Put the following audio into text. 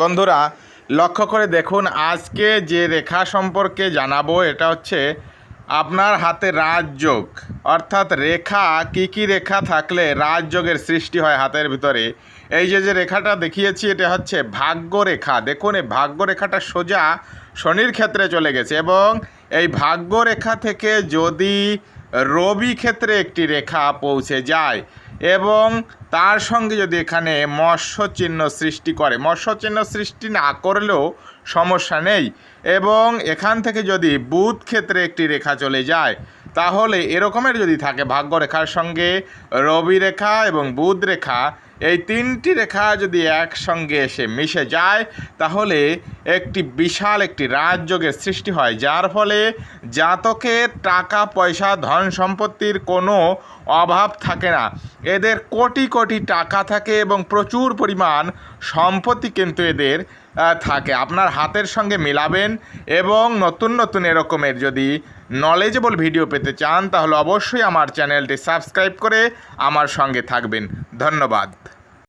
বন্ধুরা, লক্ষ্য করে দেখুন, আজকে যে রেখা সম্পর্কে জানাব, এটা হচ্ছে আপনার হাতে রাজযোগ অর্থাৎ রেখা, কি কি রেখা থাকলে রাজযোগের সৃষ্টি হয় হাতের ভিতরে? এই যে যে রেখাটা দেখিয়েছি, এটা হচ্ছে ভাগ্য রেখা। দেখুন, এই ভাগ্য রেখাটা সোজা শনির ক্ষেত্রে চলে গেছে এবং এই ভাগ্য রেখা থেকে যদি রবি ক্ষেত্রে একটি রেখা পৌঁছে যায় এবং তার সঙ্গে যদি এখানে মৎস্য চিহ্ন সৃষ্টি করে মৎস্য চিহ্ন সৃষ্টি না করলেও সমস্যা নেই। এবং এখান থেকে যদি বুধ ক্ষেত্রে একটি রেখা চলে যায়, তাহলে এরকমের যদি থাকে ভাগ্য রেখার সঙ্গে রবি রেখা এবং বুধ রেখা এই তিনটি রেখা যদি একসঙ্গে এসে মিশে যায়, তাহলে একটি বিশাল একটি রাজযোগের সৃষ্টি হয়, যার ফলে জাতকের টাকা, পয়সা, ধন সম্পত্তির কোনো অভাব থাকে না। এদের কোটি কোটি টাকা থাকে এবং প্রচুর পরিমাণ সম্পত্তি কিন্তু এদের থাকে। আপনার হাতের সঙ্গে মেলাবেন এবং নতুন নতুন এরকমের যদি নলেজেবল ভিডিও পেতে চান, তাহলে অবশ্যই আমার চ্যানেলটি সাবস্ক্রাইব করে আমার সঙ্গে থাকবেন। ধন্যবাদ